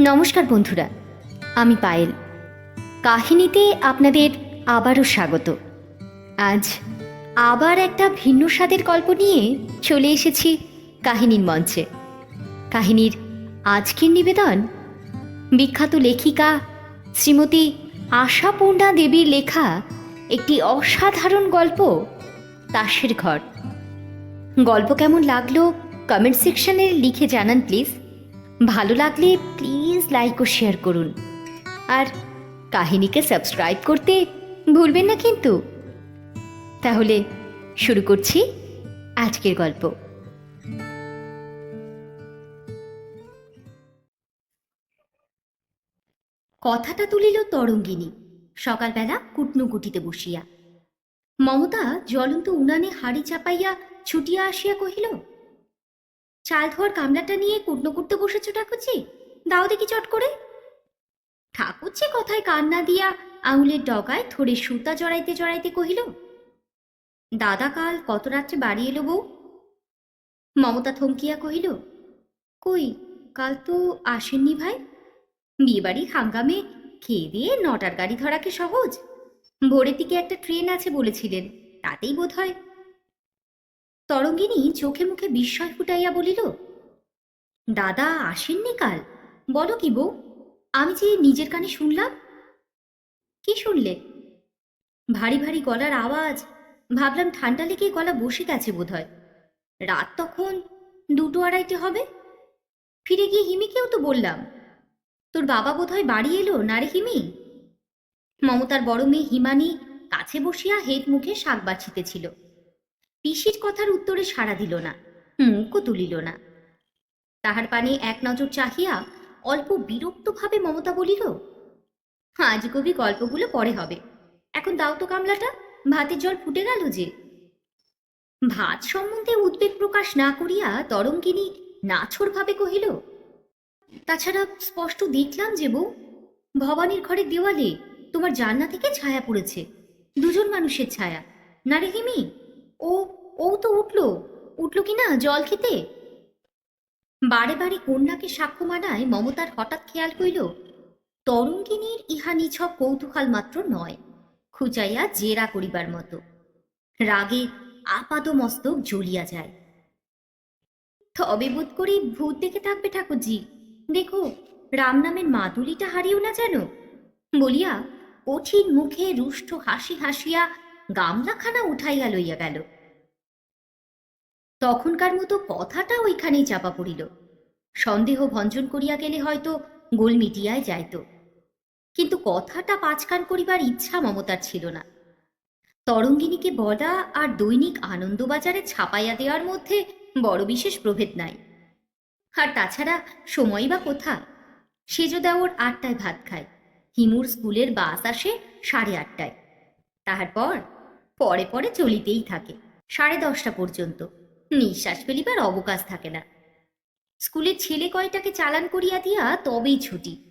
নমস্কার বন্ধুরা, আমি পায়েল। কাহিনীতে আপনাদের আবারও স্বাগত। আজ আবার একটা ভিন্ন স্বাদের গল্প নিয়ে চলে এসেছি কাহিনীর মঞ্চে। কাহিনীর আজকের নিবেদন বিখ্যাত লেখিকা শ্রীমতী আশাপূর্ণা দেবীর লেখা একটি অসাধারণ গল্প তাসের ঘর। গল্প কেমন লাগল কমেন্ট সেকশনে লিখে জানান প্লিজ। ভালো লাগলে প্লিজ লাইক ও শেয়ার করুন। আর কাহিনীকে সাবস্ক্রাইব করতে ভুলবেন না কিন্তু। তাহলে শুরু করছি আজকের গল্প। কথাটা তুলিল তরঙ্গিনী, সকালবেলা কুটনুকুটিতে বসিয়া। মমতা জ্বলন্ত উনানে হাড়ি চাপাইয়া ছুটিয়া আসিয়া কহিল চাল ধোয়ার কামলাটা নিয়ে কুটনো করতে বসেছ ঠাকুরজি? দাও দেখি চট করে। ঠাকুরজি কথায় কান্না দিয়া আঙুলের ডগায় থরে সুতা জড়াইতে জড়াইতে কহিল, দাদা কাল কত রাত্রে বাড়ি এলো বউ? মমতা থমকিয়া কহিল, কই, কাল তো আসেননি ভাই। বিয়েবাড়ি হাঙ্গামে খেয়ে দিয়ে নটার গাড়ি ধরাকে সহজ। ভোরের দিকে একটা ট্রেন আছে বলেছিলেন, তাতেই বোধ হয় তরঙ্গিনী চোখে মুখে বিস্ময় ফুটাইয়া বলিল, দাদা আসেননি কাল? বলো কি বউ, আমি যে নিজের কানে শুনলাম। কি শুনলে? ভারী ভারী গলার আওয়াজ, ভাবলাম ঠান্ডা লেগে গলা বসে গেছে বোধহয়। রাত তখন দুটো আড়াইটে হবে। ফিরে গিয়ে হিমিকেও তো বললাম, তোর বাবা বোধহয় বাড়ি এলো না রে হিমি? মমতার বড় মেয়ে হিমানি কাছে বসিয়া হেট মুখে শাক বাছিতেছিল। পিসির কথার উত্তরে সাড়া দিল না, মুখও তুলিল না। তাহার পানে এক নজর চাহিয়া অল্প বিরক্তভাবে মমতা বলিল, আজ কবি গল্পগুলো পরে হবে। এখন দাও তো কামলাটা ভাতের জল ফুটে গেল যে। ভাত সম্বন্ধে উদ্বেগ প্রকাশ না করিয়া তরঙ্গিনী নাছরভাবে কহিল, তাছাড়া স্পষ্ট দেখলাম যে বউ, ভবানীর ঘরের দেওয়ালে তোমার জান্না থেকে ছায়া পড়েছে। দুজন মানুষের ছায়া। না রে হিমি? ও ও তো উঠল। উঠল কি না জল খেতে? বারে বারে কন্যাকে সাক্ষ্য মানায় মমতার হঠাৎ খেয়াল কইল তরঙ্গিনীর ইহা নিছক কৌতূহল মাত্র নয় খুচাইয়া জেরা করিবার মতো। রাগে আপাদ মস্তক জ্বলিয়া যায়। তবে বোধ করি ভূত দেখে থাকবে ঠাকুরজি। দেখো, রাম নামের মাদুলিটা হারিও না যেন? বলিয়া কঠিন মুখে রুষ্ট হাসি হাসিয়া গামলাখানা উঠাইয়া লইয়া গেল। তখনকার মতো কথাটা ওইখানেই চাপা পড়িল। সন্দেহ ভঞ্জন করিয়া গেলে হয়তো গোল মিটিয়ায় যাইত। কিন্তু কথাটা পাঁচকান করিবার ইচ্ছা মমতার ছিল না। তরঙ্গিনীকে বলা আর দৈনিক আনন্দবাজারে ছাপাইয়া দেওয়ার মধ্যে বড় বিশেষ প্রভেদ নাই। আর তাছাড়া সময় বা কোথা? সেজ দেওয়ার আটটায় ভাত খায়। হিমুর স্কুলের বাস আসে সাড়ে আটটায়। তাহার পর পরে চলিতেই থাকে, সাড়ে দশটা পর্যন্ত। নিঃশ্বাস ফেলিবার অবকাশ থাকে না। স্কুলের ছেলে কয়টাকে চালান করিয়া দিয়া তবেই ছুটি।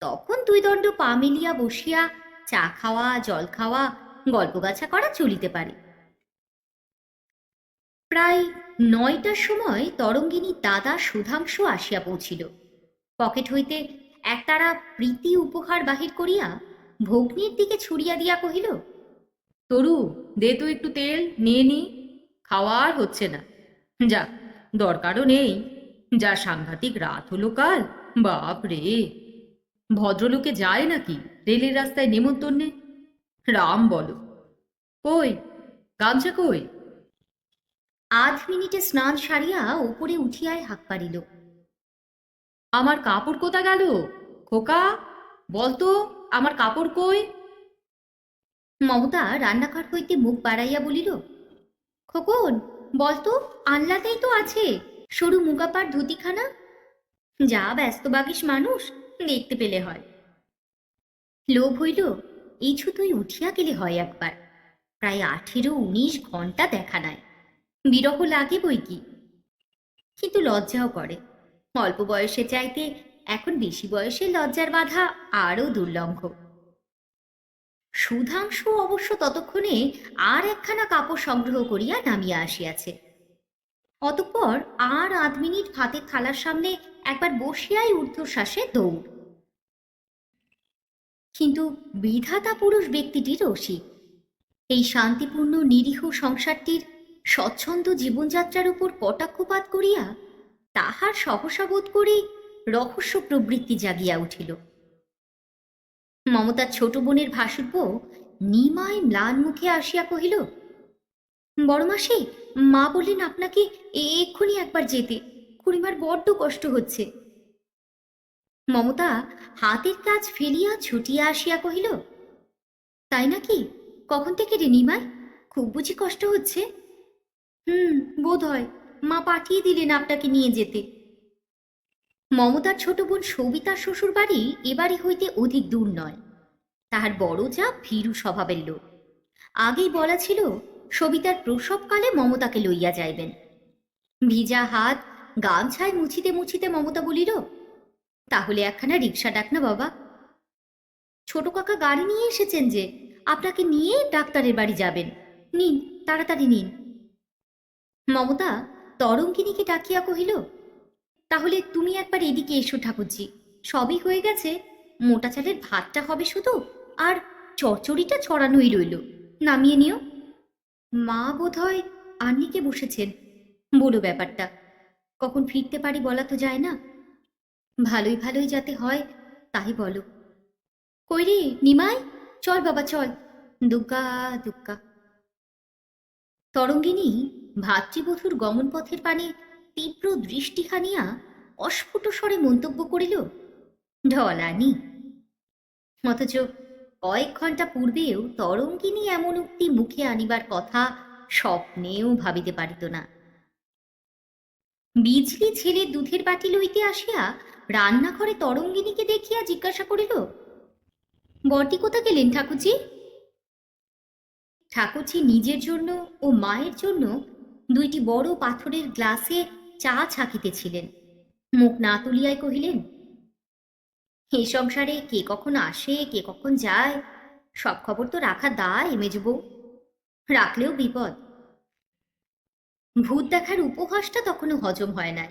তখন দুই দণ্ড পা মিলিয়া বসিয়া চা খাওয়া, জল খাওয়া গল্পগাছা করা চলিতে পারে। প্রায় নয়টার সময় তরঙ্গিনী দাদা সুধাংশু আসিয়া পৌঁছিল। পকেট হইতে একতারা প্রীতি উপহার বাহির করিয়া ভগ্নির দিকে ছুড়িয়া দিয়া কহিল তরু দে তো একটু তেল নিয়ে নি। খাওয়া আর হচ্ছে না। যা দরকারও নেই। যা সাংঘাতিক রাত হলো কাল বাপ রে। ভদ্রলোকে যায় নাকি রেলের রাস্তায় নেমন্তন্নে? রাম বলো। কই গামছা কই? আধ মিনিটে স্নান সারিয়া উপরে উঠিয়ায় হাঁক পারিল আমার কাপড় কোথা গেল? খোকা বলতো আমার কাপড় কই? মমতা রান্নাঘর হইতে মুখ বাড়াইয়া বলিল, খোকন বলতো আল্লাতেই তো আছে, সরু মুগাপার ধুতিখানা। যা ব্যস্ত বাগিস মানুষ, দেখতে পেলে হয়। লোভ হইল, এই ছুতোই উঠিয়া গেলে হয় একবার। প্রায় আঠেরো উনিশ ঘণ্টা দেখা নাই। বিরহ লাগে বই কি? কিন্তু লজ্জাও করে। অল্প বয়সে চাইতে এখন বেশি বয়সে লজ্জার বাধা আরও দুর্লঙ্ঘ সুধাংশু অবশ্য ততক্ষণে আর একখানা কাপড় সংগ্রহ করিয়া নামিয়া আসিয়াছে। অতঃপর আর আধ মিনিট ভাতের থালার সামনে একবার বসিয়াই ঊর্ধ্বশ্বাসে দৌড়। কিন্তু বিধাতা পুরুষ ব্যক্তিটি রসিক। এই শান্তিপূর্ণ, নিরীহ সংসারটির স্বচ্ছন্দ জীবনযাত্রার উপর কটাক্ষপাত করিয়া তাহার সহসা বোধ করি রহস্য প্রবৃত্তি জাগিয়া উঠিল। মমতার ছোট বোনের ভাসুর বউ নিমায় ম্লান মুখে আসিয়া কহিল, বড় মাসি, মা বললেন আপনাকে এক্ষুনি একবার যেতে। খুড়িমার বড্ড কষ্ট হচ্ছে। মমতা হাতের কাজ ফেলিয়া ছুটিয়া আসিয়া কহিল, তাই নাকি? কখন থেকে রে নিমাই? খুব বুঝি কষ্ট হচ্ছে? হুম বোধ হয় মা পাঠিয়ে দিলেন আপনাকে নিয়ে যেতে। মমতার ছোট বোন সবিতার শ্বশুর বাড়ি এবাড়ি হইতে অধিক দূর নয়। তাহার বড় যা ভীরু স্বভাবের লোক। আগেই বলা ছিল, সবিতার প্রসবকালে মমতাকে লইয়া যাইবেন। ভিজা হাত, গামছায় মুছিতে মুছিতে মমতা বলিল, তাহলে একখানা রিক্সা ডাক না বাবা। ছোট কাকা গাড়ি নিয়ে এসেছেন যে, আপনাকে নিয়ে ডাক্তারের বাড়ি যাবেন। নিন, তাড়াতাড়ি নিন। মমতা তরঙ্গিনীকে ডাকিয়া কহিল তাহলে তুমি একবার এদিকে এসো ঠাকুরজি। সবই হয়ে গেছে। মোটা চালের ভাতটা হবে শুধু, আর চচ্চড়িটা ছড়ানোই রইল। নামিয়ে নিও। মা বোধ হয় আন্নিকে বসেছেন। বলো ব্যাপারটা। কখন ফিরতে পারি বলা তো যায় না। ভালোই ভালোই যাতে হয়, তাই বলো। কই রে, নিমাই? চল বাবা, চল। দুগ্গা দুগ্গা। তরঙ্গিনী ভাতৃবধূর গমনপথের পানে তীব্র দৃষ্টি হানিয়া অস্ফুট স্বরে মন্তব্য করিল, ঢলানি, অথচ কয়েক ঘণ্টা পূর্বেও তরঙ্গিনী এমন উক্তি মুখে আনিবার কথা স্বপ্নেও ভাবিতে পারিত না। বিজলি ছেলে দুধের বাটি লইতে আসিয়া রান্নাঘরে তরঙ্গিনীকে দেখিয়া জিজ্ঞাসা করিল বটি কোথা গেলেন ঠাকুরজি? ঠাকুরজি নিজের জন্য ও মায়ের জন্য দুইটি বড় পাথরের গ্লাসে চা ছাকিতেছিলেন। মুখ না তুলিয়াই কহিলেন, এ সংসারে কে কখন আসে, কে কখন যায়? সব খবর তো রাখা দায় মেজবউ রাখলেও বিপদ। ভূত দেখার উপহাসটা তখনও হজম হয় নাই।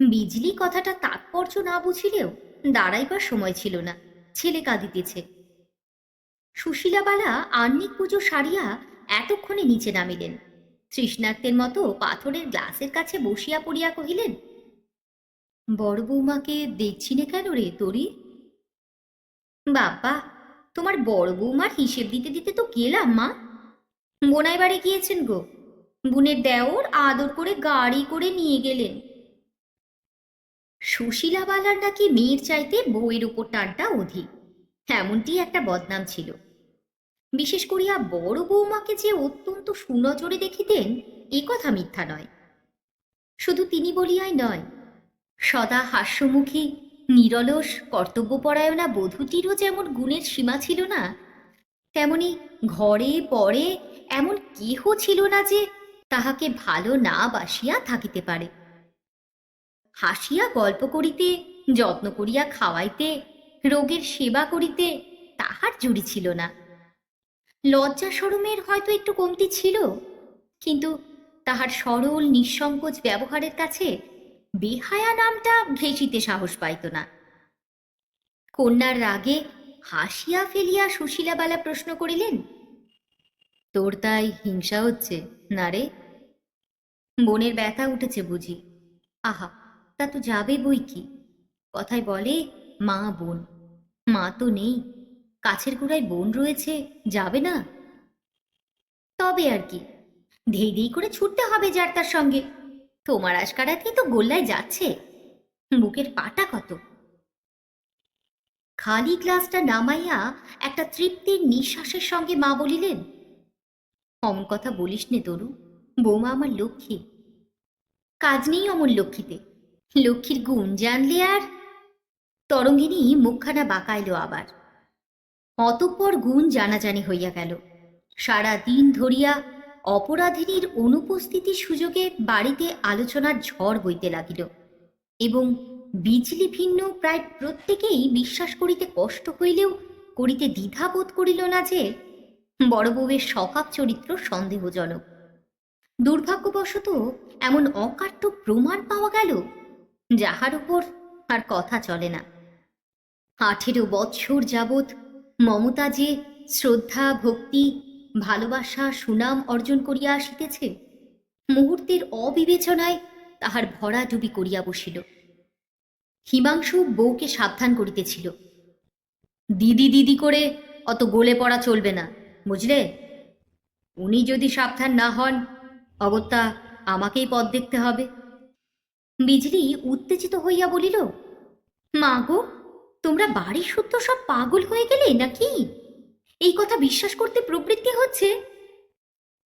বিজলি কথাটা তাৎপর্য না বুঝিলেও দাঁড়াইবার সময় ছিল না, ছেলে কাঁদিতেছে। সুশীলাবালা আহ্নিক পুজো সারিয়া এতক্ষণে নিচে নামিলেন। তৃষ্ণার্তের মতো পাথরের গ্লাসের কাছে বসিয়া পড়িয়া কহিলেন, বড় বৌমাকে দেখছি না কেন রে তোরি? বাবা তোমার বড় বৌমার হিসেব দিতে দিতে তো গেলাম মা। বোনাই বাড়ি গিয়েছেন গো। বুনের দেওর আদর করে গাড়ি করে নিয়ে গেলেন। সুশীলাবালার নাকি মেয়ের চাইতে বউয়ের উপর টানটা অধিক। এমনটি একটা বদনাম ছিল। বিশেষ করিয়া বড় বৌমাকে যে অত্যন্ত সুনজরে দেখিতেন, এ কথা মিথ্যা নয়। শুধু তিনি বলিয়াই নয়, সদা হাস্যমুখী, নিরলস কর্তব্যপরায়ণা বধূটিরও যেমন গুণের সীমা ছিল না, তেমনি ঘরে পরে এমন কেহ ছিল না যে তাহাকে ভালো না বাসিয়া থাকিতে পারে। হাসিয়া গল্প করিতে, যত্ন করিয়া খাওয়াইতে, রোগের সেবা করিতে তাহার জুড়ি ছিল না। লজ্জা সরমের হয়তো একটু কমতি ছিল, কিন্তু তাহার সরল নিঃসংকোচ ব্যবহারের কাছে বেহায়া নামটা ঘেঁষিতে সাহস পাইত না। কন্যার রাগে হাসিয়া ফেলিয়া সুশীলাবালা প্রশ্ন করিলেন, তোর তাই হিংসা হচ্ছে, না রে? বোনের ব্যথা উঠেছে বুঝি। আহা, তা তো যাবে বই কি? কথায় বলে, মা বোন, মা তো নেই। কাছের গোড়ায় বোন রয়েছে, যাবে না? তবে আর কি, ধেই ধেই করে ছুটতে হবে যার তার সঙ্গে। তোমার আশকারাতেই তো গোল্লায় যাচ্ছে। বুকের পাটা কত? খালি গ্লাসটা নামাইয়া একটা তৃপ্তির নিঃশ্বাসের সঙ্গে মা বলিলেন, অমন কথা বলিস নে তরু, বৌমা আমার লক্ষ্মী। কাজ নেই অমন লক্ষ্মীতে। লক্ষ্মীর গুণ জানলে আর? তরঙ্গিনী মুখখানা বাঁকাইল আবার। অতঃপর গুণ জানাজানি হইয়া গেল। সারা দিন ধরিয়া অপরাধিনীর অনুপস্থিতির সুযোগে বাড়িতে আলোচনার ঝড় বইতে লাগিল এবং বিজলি ভিন্ন প্রায় প্রত্যেকেই বিশ্বাস করিতে কষ্ট হইলেও করিতে দ্বিধা বোধ করিল না যে বড় বউয়ের স্বভাব চরিত্র সন্দেহজনক। দুর্ভাগ্যবশত এমন অকাট্য প্রমাণ পাওয়া গেল যাহার উপর আর কথা চলে না। আঠেরো বৎসর যাবৎ মমতা যে শ্রদ্ধা, ভক্তি, ভালোবাসা, সুনাম অর্জন করিয়া আসিতেছে? মুহূর্তের অবিবেচনায় তাহার ভরা ডুবি করিয়া বসিল। হিমাংশু বউকে সাবধান করিতেছিল। দিদি দিদি করে অত গোলে পড়া চলবে না, বুঝলে? উনি যদি সাবধান না হন, অগত্যা আমাকেই পথ দেখতে হবে। বিজলি উত্তেজিত হইয়া বলিল, মা গো তোমরা বাড়ির সত্য সব পাগল হয়ে গেলে নাকি? এই কথা বিশ্বাস করতে প্রবৃত্তি হচ্ছে?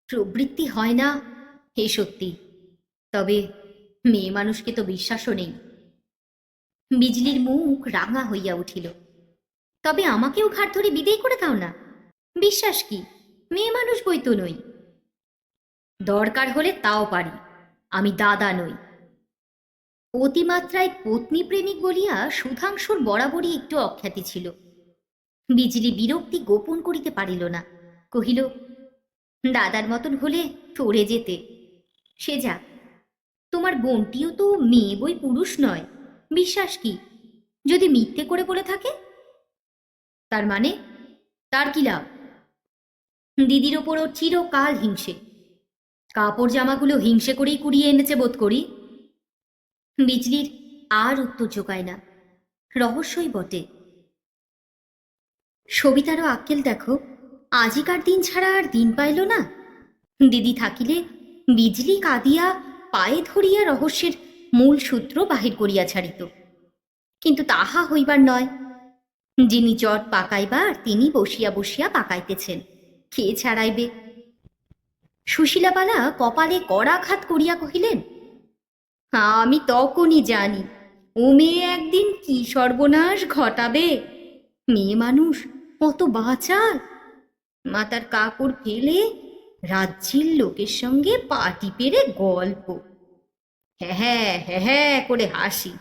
প্রবৃত্তি হয় না, হে সত্যি। তবে মেয়ে মানুষকে তো বিশ্বাসও নেই। বিজলির মুখ রাঙা হইয়া উঠিল। তবে আমাকেও ঘাট ধরে বিদেয় করে দাও না। বিশ্বাস কি? মেয়ে মানুষ বই তো নই। দরকার হলে তাও পারি। আমি দাদা নই। অতিমাত্রায় পত্নী প্রেমিক বলিয়া সুধাংশুর বরাবরই একটু অখ্যাতি ছিল। বিজলি বিরক্তি গোপন করিতে পারিল না, কহিল, দাদার মতন হলে টরে যেতে। সে যা তোমার বোনটিও তো মেয়ে বই পুরুষ নয়, বিশ্বাস কি? যদি মিথ্যে করে বলে থাকে? তার মানে? তার কি লাভ? দিদির ওপর ওর চিরকাল হিংসে। কাপড় জামাগুলো হিংসে করেই কুড়িয়ে এনেছে বোধ করি। বিজলির আর উত্তর জোগায় না। রহস্যই বটে। সবিতারও আক্কেল দেখো, আজিকার দিন ছাড়া আর দিন পাইল না। দিদি থাকিলে বিজলি কাঁদিয়া পায়ে ধরিয়া রহস্যের মূল সূত্র বাহির করিয়া ছাড়িত। কিন্তু তাহা হইবার নয়। যিনি চট পাকাইবার, তিনি বসিয়া বসিয়া পাকাইতেছেন। কে ছাড়াইবে? সুশীলাবালা কপালে কড়াঘাত করিয়া কহিলেন আমি তখনই জানি ও মেয়ে একদিন কি সর্বনাশ ঘটাবে? মেয়ে মানুষ, অত বাচাল মাতার কাপড় ফেলে রাজ্যের লোকের সঙ্গে পাটি পেরে গল্প। হ্যাঁ হ্যাঁ হ্যাঁ হ্যাঁ করে হাসি।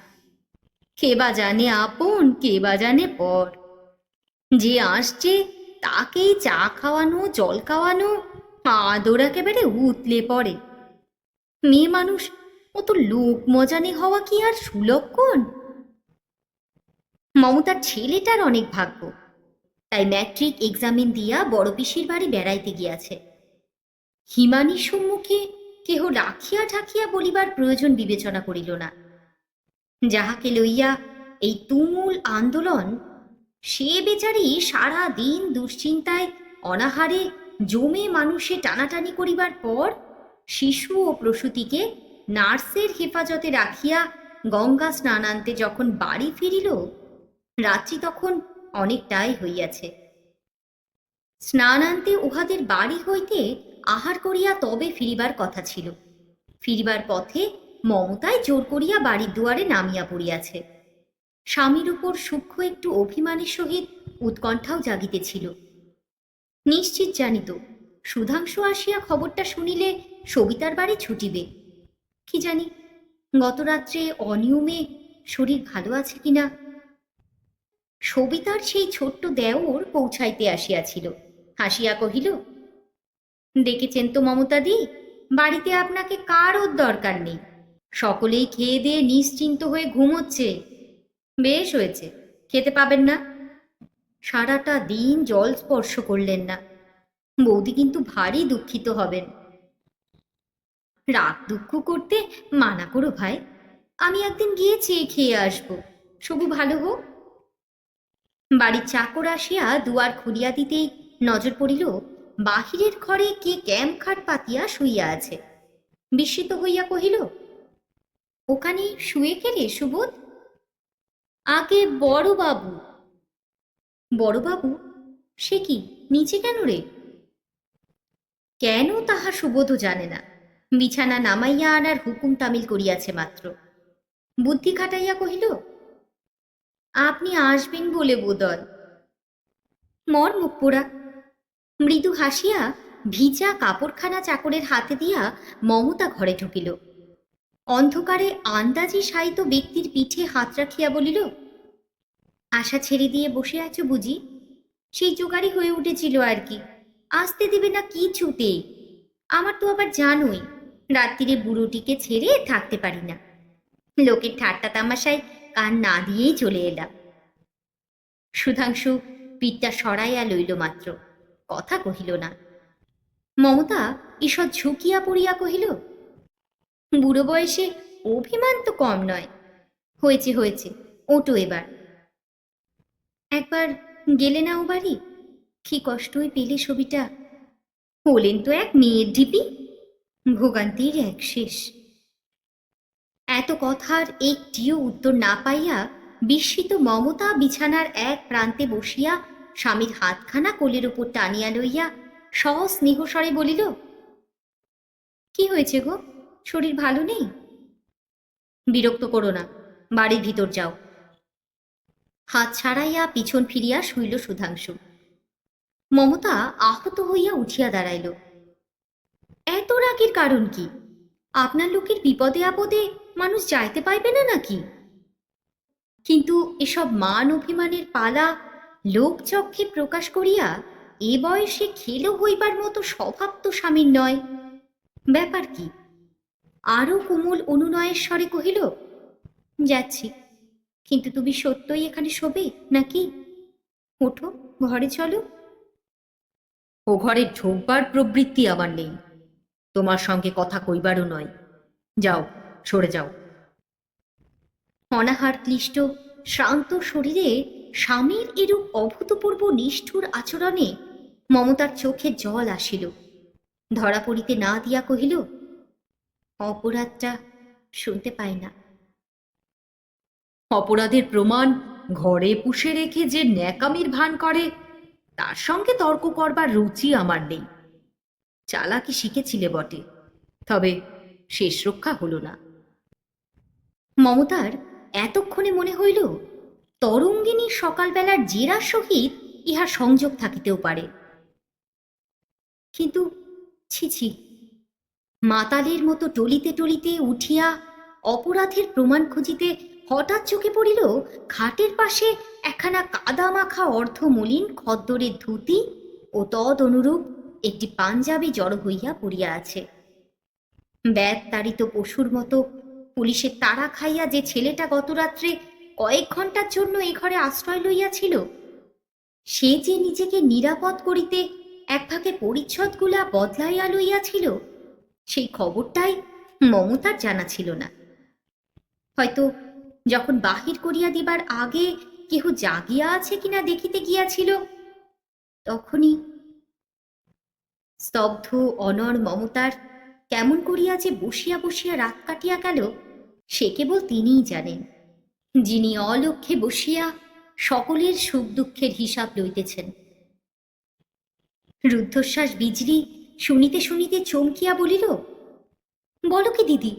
কে বা জানে আপন, কে বা জানে পর। যে আসছে, তাকেই চা খাওয়ানো, জল খাওয়ানো, আদর একেবারে উতলে পড়ে। মেয়ে মানুষ অত লোক মজানে হওয়া কি আর সুলক্ষণ মমতার ছেলেটার অনেক ভাগ্য। তাই ম্যাট্রিক এক্সামিন দিয়া বড় পিসির বাড়ি বেড়াইতে গিয়াছে। হিমানির সম্মুখে কেহ রাখিয়া ঢাকিয়া বলিবার প্রয়োজন বিবেচনা করিল না। যাহাকে লইয়া এই তুমুল আন্দোলন, সে বেচারি সারা দিন দুশ্চিন্তায়, অনাহারে জমে মানুষে টানাটানি করিবার পর শিশু ও প্রসূতিকে নার্সের হেফাজতে রাখিয়া গঙ্গা স্নানান্তে যখন বাড়ি ফিরিল, রাত্রি তখন অনেকটাই হইয়াছে। স্নানান্তে উহাদের বাড়ি হইতে আহার করিয়া তবে ফিরিবার কথা ছিল। ফিরিবার পথে মমতায় জোর করিয়া বাড়ির দুয়ারে নামিয়া পড়িয়াছে। স্বামীর উপর সূক্ষ্ম একটু অভিমানের সহিত উৎকণ্ঠাও জাগিতেছিল। নিশ্চিত জানিত, সুধাংশু আসিয়া খবরটা শুনিলে সবিতার বাড়ি ছুটিবে। কি জানি? গত রাত্রে অনিয়মে শরীর ভালো আছে কিনা? সবিতার সেই ছোট্ট দেওর পৌঁছাইতে আসিয়াছিল। হাসিয়া কহিল ডেকেছেন তো মমতাদি, বাড়িতে আপনাকে কারোর দরকার নেই। সকলেই খেয়ে দিয়ে নিশ্চিন্ত হয়ে ঘুমোচ্ছে। বেশ হয়েছে, খেতে পাবেন না। সারাটা দিন জল স্পর্শ করলেন না। বৌদি কিন্তু ভারী দুঃখিত হবেন। রাগ দুঃখ করতে মানা করো ভাই। আমি একদিন গিয়ে চেয়ে খেয়ে আসব। সবু ভালো হোক বাড়ির চাকর আসিয়া দুয়ার খুলিয়া দিতেই নজর পড়িল, বাহিরের ঘরে কে ক্যাম্প খাট পাতিয়া শুইয়া আছে। বিস্মিত হইয়া কহিল, ওখানে শুয়ে গেলে সুবোধ? আগে বড় বাবু। বড় বাবু? সে কি, নিচে কেন রে? কেন তাহা সুবোধও জানে না। বিছানা নামাইয়া আনার হুকুম তামিল করিয়াছে মাত্র। বুদ্ধি খাটাইয়া কহিল, আপনি আসবেন বলে বোদল মর মুখ পোড়া মৃদু হাসিয়া ভিজা কাপড়খানা চাকরের হাতে দিয়া মমতা ঘরে ঢুকিল। অন্ধকারে আন্দাজি সাইত ব্যক্তির পিঠে হাত রাখিয়া বলিল, আশা ছেড়ে দিয়ে বসে আছো বুঝি? সেই জোগাড়ি হয়ে উঠেছিল আর কি। আসতে দেবে না কিছুতে আমার তো আবার জানোই। রাত্রিরে বুড়োটিকে ছেড়ে থাকতে পারি না। লোকের ঠাট্টা তামাশায় কান না দিয়েই চলে এলাম। সুধাংশু পিঠটা সরাইয়া লইল মাত্র, কথা কহিল না। মমতা ঈষৎ ঝুঁকিয়া পড়িয়া কহিল, বুড়ো বয়সে অভিমান তো কম নয়। হয়েছে হয়েছে, ওটো এবার। একবার গেলে না ও বাড়ি? কি কষ্টই পেলে ছবিটা। হলেন তো এক মেয়ের ঢিপি। ভোগান্তির এক শেষ এত কথার একটিও উত্তর না পাইয়া বিস্মিত মমতা বিছানার এক প্রান্তে বসিয়া স্বামীর হাতখানা কোলের উপর টানিয়া লইয়া সস্নেহ স্বরে বলিল, কি হয়েছে গো? শরীর ভালো নেই? বিরক্ত করো না, বাড়ির ভিতর যাও। হাত ছাড়াইয়া পিছন ফিরিয়া শুইল সুধাংশু। মমতা আহত হইয়া উঠিয়া দাঁড়াইল। এত রাগের কারণ কি? আপনার লোকের বিপদে আপদে মানুষ যাইতে পাইবে না নাকি? কিন্তু এসব মান অভিমানের পালা লোকচক্ষে প্রকাশ করিয়া এ বয়সে খেলো হইবার মতো স্বভাব তো স্বামীর নয়। ব্যাপার কি? আরও কোমল অনুনয়ের স্বরে কহিল, যাচ্ছি। কিন্তু তুমি সত্যই এখানে শোবে নাকি? ওঠো, ঘরে চলো। ও ঘরে ঢোকবার প্রবৃত্তি আমার নেই। তোমার সঙ্গে কথা কইবারও নয়। যাও, সরে যাও। অনাহার ক্লিষ্ট শ্রান্ত শরীরে স্বামীর এরূপ অভূতপূর্ব নিষ্ঠুর আচরণে মমতার চোখে জল আসিল। ধরা পড়িতে না দিয়া কহিল, অপরাধটা শুনতে পাই না। অপরাধের প্রমাণ ঘরে পুষে রেখে যে ন্যাকামির ভান করে, তার সঙ্গে তর্ক করবার রুচি আমার নেই। চালাকি শিখেছিলে বটে, তবে শেষ রক্ষা হলো না। মমতার এতক্ষণে মনে হইল তরঙ্গিনী সকালবেলার জেরার সহিত ইহার সংযোগ থাকিতেও পারে। কিন্তু ছি ছি, মাতালের মতো টলিতে টলিতে উঠিয়া অপরাধের প্রমাণ খুঁজিতে হঠাৎ চোখে পড়িল, খাটের পাশে একখানা কাদা মাখা অর্ধমলিন খদ্দরের ধুতি ও তদ অনুরূপ একটি পাঞ্জাবি জড়ো হইয়া পড়িয়া আছে। ব্যাগ তাড়িত পশুর মতো পুলিশের তাড়া খাইয়া যে ছেলেটা গত রাত্রে কয়েক ঘণ্টার জন্য এ ঘরে আশ্রয় লইয়াছিল, সে যে নিজেকে নিরাপদ করিতে এক ভাগে পরিচ্ছদগুলা বদলাইয়া লইয়াছিল, সেই খবরটাই মমতার জানা ছিল না। হয়তো যখন বাহির করিয়া দিবার আগে কেহ জাগিয়া আছে কিনা দেখিতে গিয়াছিল, তখনই স্তব্ধ অনর মমতার কেমন করিয়া যে বসিয়া বসিয়া রাত কাটিয়া গেল, সে কেবল তিনিই জানেন। যিনি অলক্ষ্যে বসিয়া সকলের সুখ দুঃখের হিসাব লইতেছেন। রুদ্ধশ্বাস বিজলি শুনিতে শুনিতে চমকিয়া বলিল, বলো কি দিদি,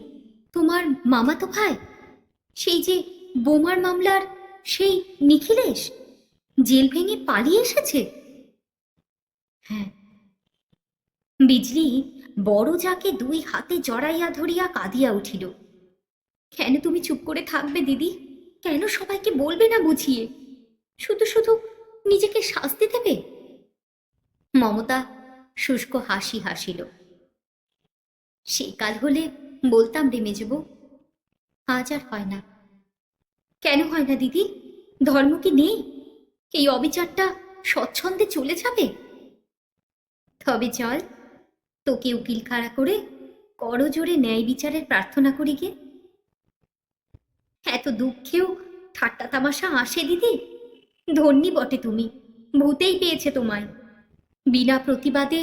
তোমার মামাতো ভাই? সেই যে বোমার মামলার সেই নিখিলেশ? জেল ভেঙে পালিয়ে এসেছে? হ্যাঁ বিজলি বড় যাকে দুই হাতে জড়াইয়া ধরিয়া কাঁদিয়া উঠিল। কেন তুমি চুপ করে থাকবে দিদি? কেন সবাইকে বলবে না বুঝিয়ে? শুধু শুধু নিজেকে শাস্তি দেবে? মমতা শুষ্ক হাসি হাসিল। সে কাল হলে বলতাম রে মেজবু আজ আর হয় না। কেন হয় না দিদি? ধর্ম কি নেই? এই অবিচারটা স্বচ্ছন্দে চলে যাবে? তবে চল তোকে উকিল খাড়া করে করজোরে ন্যায় বিচারের প্রার্থনা করি গে। এত দুঃখেও ঠাট্টা তামাশা আসে দিদি ধন্যী বটে তুমি, ভূতেই পেয়েছে তোমায়। বিনা প্রতিবাদে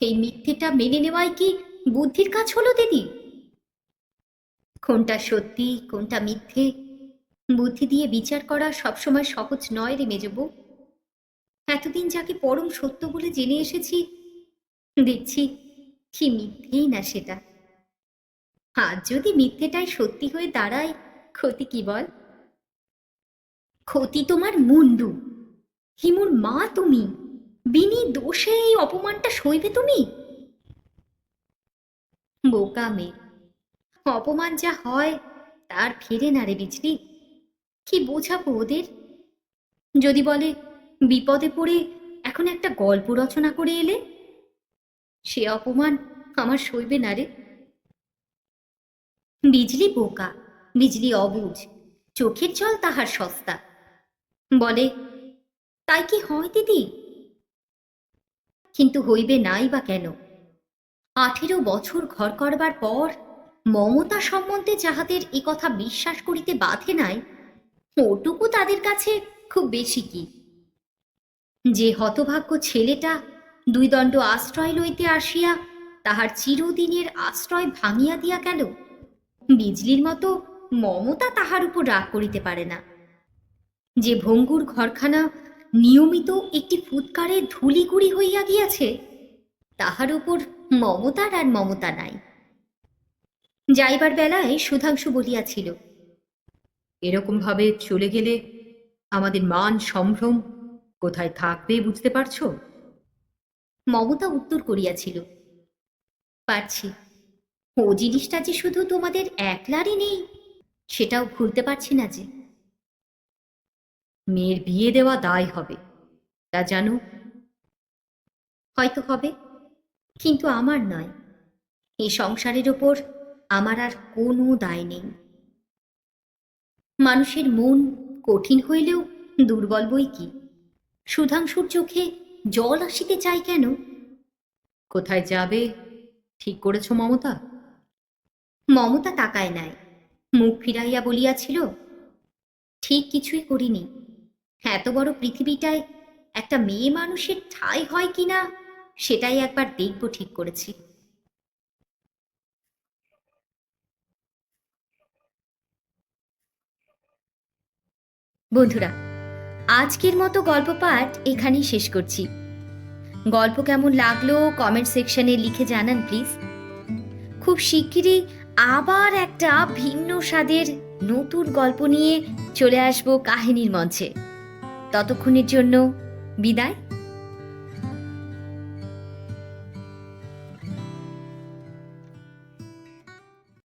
এই মিথ্যেটা মেনে নেওয়াই কি বুদ্ধির কাজ হলো দিদি? কোনটা সত্যি, কোনটা মিথ্যে? বুদ্ধি দিয়ে বিচার করা সবসময় সহজ নয় রে মেজবু এতদিন যাকে পরম সত্য বলে জেনে এসেছি, দেখছি কি মিথ্যেই না সেটা? আজ যদি মিথ্যেটাই সত্যি হয়ে দাঁড়ায়, ক্ষতি কি বল? ক্ষতি তোমার মুন্ডু। হিমুর মা তুমি। বিনি দোষে এই অপমানটা সইবে তুমি? বোকা মেয়ে। অপমান যা হয়, তার ফিরে না রে বিজলি। কি বোঝাবো ওদের? যদি বলে, বিপদে পড়ে এখন একটা গল্প রচনা করে এলে? সে অপমান আমার সইবে না রে। বিজলি বোকা, বিজলি অবুঝ চোখের জল তাহার সস্তা। বলে, তাই কি হয় দিদি? কিন্তু হইবে নাই বা কেন? আঠেরো বছর ঘর করবার পর মমতা সম্বন্ধে যাহাদের এ কথা বিশ্বাস করিতে বাধে নাই, ওটুকু তাদের কাছে খুব বেশি কি? যে হতভাগ্য ছেলেটা দুই দণ্ড আশ্রয় লইতে আসিয়া তাহার চিরদিনের আশ্রয় ভাঙিয়া দিয়া গেল। বিজলির মতো মমতা তাহার উপর রাগ করিতে পারে না। যে ভঙ্গুর ঘরখানা নিয়মিত একটি ফুৎকারে ধুলিগুড়ি হইয়া গিয়াছে, তাহার উপর মমতার আর মমতা নাই। যাইবার বেলায় সুধাংশু বলিয়াছিল এরকম ভাবে চলে গেলে আমাদের মান সম্ভ্রম কোথায় থাকবে বুঝতে পারছ? মমতা উত্তর করিয়াছিল, পারছি। ও জিনিসটা যে শুধু তোমাদের একলারই নেই, সেটাও ভুলতে পারছি না যে। মেয়ের বিয়ে দেওয়া দায় হবে, তা জানো? হয়তো হবে, কিন্তু আমার নয়। এই সংসারের ওপর আমার আর কোনো দায় নেই। মানুষের মন কঠিন হইলেও দুর্বল বই কি? সুধাংশুর চোখে জল আসিতে চাই কেন? কোথায় যাবে? ঠিক করেছ মমতা? মমতা তাকায় নাই। মুখ ফিরাইয়া বলিয়াছিল, ঠিক কিছুই করিনি। এত বড় পৃথিবীটায় একটা মেয়ে মানুষের ঠাঁই হয় কিনা সেটাই একবার দেখব ঠিক করেছি। বন্ধুরা আজকের মতো গল্প পাঠ এখানেই শেষ করছি। গল্প কেমন লাগল কমেন্ট সেকশনে লিখে জানান প্লিজ খুব শিগগিরই আবার একটা ভিন্ন স্বাদের নতুন গল্প নিয়ে চলে আসব কাহিনীর মঞ্চে। ততক্ষণের জন্য বিদায়।